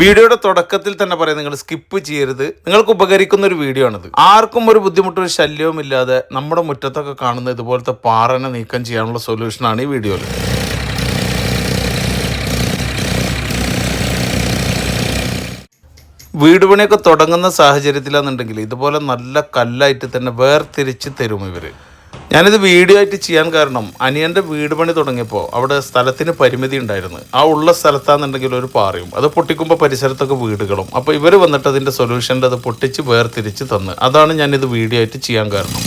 വീഡിയോയുടെ തുടക്കത്തിൽ തന്നെ പറയാം നിങ്ങൾ സ്കിപ്പ് ചെയ്യരുത്. നിങ്ങൾക്ക് ഉപകരിക്കുന്ന ഒരു വീഡിയോ ആണിത്. ആർക്കും ഒരു ബുദ്ധിമുട്ടും ഒരു ശല്യവും ഇല്ലാതെ നമ്മുടെ മുറ്റത്തൊക്കെ കാണുന്ന ഇതുപോലത്തെ പാറനെ നീക്കം ചെയ്യാനുള്ള സൊല്യൂഷനാണ് ഈ വീഡിയോയിൽ വീട് പണിയൊക്കെ തുടങ്ങുന്ന സാഹചര്യത്തിലാണെന്നുണ്ടെങ്കിൽ ഇതുപോലെ നല്ല കല്ലായിട്ട് തന്നെ വേർതിരിച്ച് തരും ഇവർ ഞാനിത് വീഡിയോ ആയിട്ട് ചെയ്യാൻ കാരണം അനിയന്റെ വീട് പണി തുടങ്ങിയപ്പോൾ അവിടെ സ്ഥലത്തിന് പരിമിതി ഉണ്ടായിരുന്നു. ആ ഉള്ള സ്ഥലത്താണെന്നുണ്ടെങ്കിൽ ഒരു പാറയും. അത് പൊട്ടിക്കുമ്പോൾ പരിസരത്തൊക്കെ വീടുകളും. അപ്പോൾ ഇവർ വന്നിട്ട് അതിന്റെ സൊല്യൂഷന്റെ അത് പൊട്ടിച്ച് വേർതിരിച്ച് തന്ന്. അതാണ് ഞാനിത് വീഡിയോ ആയിട്ട് ചെയ്യാൻ കാരണം.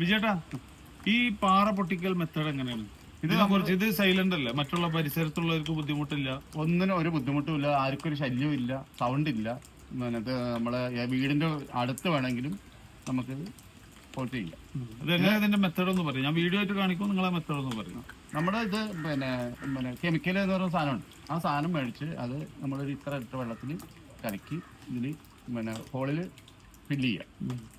വിജയേട്ടാ ഈ പാറ പൊട്ടിക്കൽ മെത്തേഡ് എങ്ങനെയാണ്? ഇതിനെ കുറച്ച് ഇത് സൈലന്റ് അല്ലേ? മറ്റുള്ള പരിസരത്തുള്ളവർക്ക് ബുദ്ധിമുട്ടില്ല. ഒന്നിനും ഒരു ബുദ്ധിമുട്ടുമില്ല. ആർക്കും ഒരു ശല്യവും ഇല്ല. സൗണ്ട് ഇല്ല ഇത് നമ്മളെ വീടിന്റെ അടുത്ത് വേണമെങ്കിലും നമുക്ക് ചെയ്യാം. ഇതിന്റെ മെത്തേഡ് ഒന്ന് പറയും. ഞാൻ വീഡിയോ ആയിട്ട് കാണിക്കും നിങ്ങളെ മെത്തേഡ് ഒന്ന് പറയും. നമ്മുടെ ഇത് പിന്നെ പിന്നെ കെമിക്കൽ എന്ന് പറയുന്ന സാധനമുണ്ട് ആ സാധനം മേടിച്ച് അത് നമ്മളൊരു ഇത്ര ഇട്ട വെള്ളത്തിൽ കലക്കി ഇതിൽ പിന്നെ ഹോളിൽ ഫില്ല് ചെയ്യാം.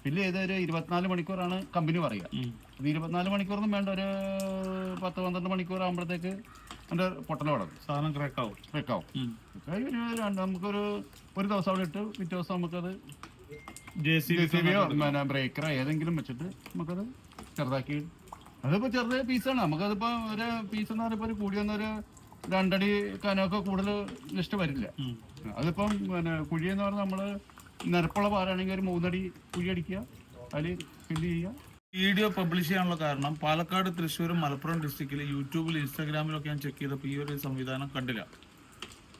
ഫില്ല് ചെയ്ത ഒരു ഇരുപത്തിനാല് മണിക്കൂറാണ് കമ്പനി പറയുക. അത് ഇരുപത്തിനാല് മണിക്കൂറൊന്നും വേണ്ട ഒരു പത്ത് പന്ത്രണ്ട് മണിക്കൂർ ആകുമ്പോഴത്തേക്ക് അതിന്റെ പൊട്ടൽ തുടങ്ങും സാധനം ക്രാക്ക് ആവും വെക്കാവും ഒരു രണ്ട് നമുക്കൊരു ഒരു ദിവസം അവിടെ ഇട്ട് പിറ്റേ ദിവസം നമുക്കത് ജെ സി ബിയോ പിന്നെ ബ്രേക്കറോ ഏതെങ്കിലും വെച്ചിട്ട് നമുക്കത് ചെറുതാക്കി അതിപ്പോ ചെറിയ പീസാണ് നമുക്കതിപ്പോ ഒരു പീസ് എന്ന് പറയുമ്പോൾ ഒരു കൂടി വന്നൊരു രണ്ടടി കനമൊക്കെ കൂടുതൽ ലിസ്റ്റ് വരില്ല. അതിപ്പം പിന്നെ കുഴി എന്ന് പറഞ്ഞാൽ നമ്മൾ നിരപ്പുള്ള പാലാണെങ്കിൽ ഒരു മൂന്നടി കുഴി അടിക്കുക. അതിൽ ഫില്ല് ചെയ്യുക. വീഡിയോ പബ്ലിഷ് ചെയ്യാനുള്ള കാരണം പാലക്കാട് തൃശ്ശൂർ മലപ്പുറം ഡിസ്ട്രിക്റ്റിൽ യൂട്യൂബിൽ ഇൻസ്റ്റാഗ്രാമിലൊക്കെ ഞാൻ ചെക്ക് ചെയ്തപ്പോൾ ഈ ഒരു സംവിധാനം കണ്ടില്ല.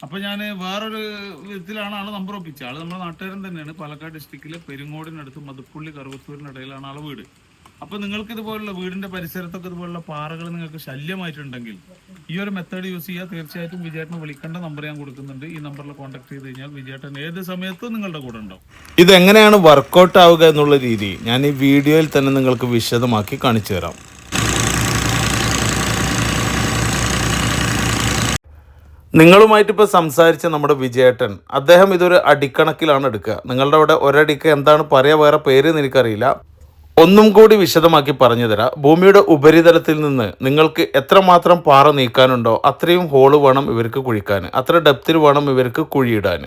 അപ്പൊ ഞാൻ വേറൊരു വിധത്തിലാണ് ആൾ നമ്പർ ഒപ്പിച്ചത്. ആൾ നമ്മുടെ നാട്ടുകാരൻ തന്നെയാണ്. പാലക്കാട് ഡിസ്ട്രിക്റ്റിലെ പെരുങ്ങോടിനടുത്ത് മതുപ്പുള്ളി കറുവത്തൂരിനിടയിലാണ് ആൾ വീട്. അപ്പൊ നിങ്ങൾക്ക് ഇതുപോലുള്ള വീടിന്റെ പരിസരത്തൊക്കെ ഇതുപോലുള്ള പാറകൾ നിങ്ങൾക്ക് ശല്യമായിട്ടുണ്ടെങ്കിൽ ഈ ഒരു മെത്തേഡ് യൂസ് ചെയ്യുക തീർച്ചയായിട്ടും വിജയേട്ടനെ വിളിക്കേണ്ട നമ്പർ ഞാൻ കൊടുക്കുന്നുണ്ട്. ഈ നമ്പറിൽ കോൺടാക്ട് ചെയ്ത് കഴിഞ്ഞാൽ വിജയേട്ടൻ ഏത് സമയത്തും നിങ്ങളുടെ കൂടെ ഉണ്ടാവും. ഇതെങ്ങനെയാണ് വർക്കൗട്ട് ആവുക എന്നുള്ള രീതി ഞാൻ ഈ വീഡിയോയിൽ തന്നെ നിങ്ങൾക്ക് വിശദമാക്കി കാണിച്ചു തരാം. നിങ്ങളുമായിട്ട് ഇപ്പോൾ സംസാരിച്ച നമ്മുടെ വിജയേട്ടൻ അദ്ദേഹം ഇതൊരു അടിക്കണക്കിലാണ് എടുക്കുക. നിങ്ങളുടെ അവിടെ ഒരടിക്ക് എന്താണ് പറയുക വേറെ പേര് എനിക്കറിയില്ല. ഒന്നും കൂടി വിശദമാക്കി പറഞ്ഞു തരാം. ഭൂമിയുടെ ഉപരിതലത്തിൽ നിന്ന് നിങ്ങൾക്ക് എത്രമാത്രം പാറ നീക്കാനുണ്ടോ അത്രയും ഹോൾ വേണം ഇവർക്ക് കുഴിക്കാൻ. അത്ര ഡെപ്തിൽ വേണം ഇവർക്ക് കുഴിയിടാൻ.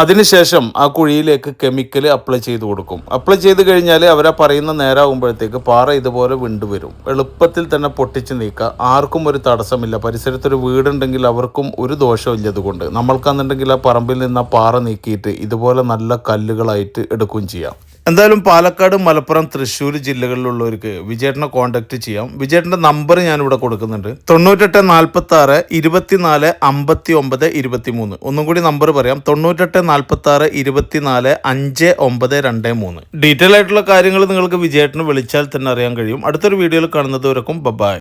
അതിനുശേഷം ആ കുഴിയിലേക്ക് കെമിക്കൽ അപ്ലൈ ചെയ്ത് കൊടുക്കും. അപ്ലൈ ചെയ്ത് കഴിഞ്ഞാൽ അവരാ പറയുന്ന നേരമാകുമ്പോഴത്തേക്ക് പാറ ഇതുപോലെ വിണ്ടുവരും എളുപ്പത്തിൽ തന്നെ പൊട്ടിച്ച് നീക്കുക. ആർക്കും ഒരു തടസ്സമില്ല. പരിസരത്തൊരു വീടുണ്ടെങ്കിൽ അവർക്കും ഒരു ദോഷമില്ല ഇതുകൊണ്ട്. നമ്മൾക്കാണെന്നുണ്ടെങ്കിൽ ആ പറമ്പിൽ നിന്ന് ആ പാറ നീക്കിയിട്ട് ഇതുപോലെ നല്ല കല്ലുകളായിട്ട് എടുക്കുകയും ചെയ്യാം. എന്തായാലും പാലക്കാട് മലപ്പുറം തൃശ്ശൂർ ജില്ലകളിലുള്ളവർക്ക് വിജയേട്ടനെ കോൺടാക്ട് ചെയ്യാം. വിജയേട്ടന്റെ നമ്പർ ഞാനിവിടെ കൊടുക്കുന്നുണ്ട്. തൊണ്ണൂറ്റെട്ട് നാൽപ്പത്തി ആറ് ഇരുപത്തിനാല് അമ്പത്തി ഒമ്പത് ഇരുപത്തി മൂന്ന് ഒന്നും കൂടി നമ്പർ പറയാം. തൊണ്ണൂറ്റെട്ട് നാൽപ്പത്തി ആറ് ഇരുപത്തിനാല് അഞ്ച് ഒമ്പത് രണ്ട് മൂന്ന്. ഡീറ്റെയിൽ ആയിട്ടുള്ള കാര്യങ്ങൾ നിങ്ങൾക്ക് വിജയേട്ടന് വിളിച്ചാൽ തന്നെ അറിയാൻ കഴിയും. അടുത്തൊരു വീഡിയോയിൽ കാണുന്നതുവരെക്കും ബബായ്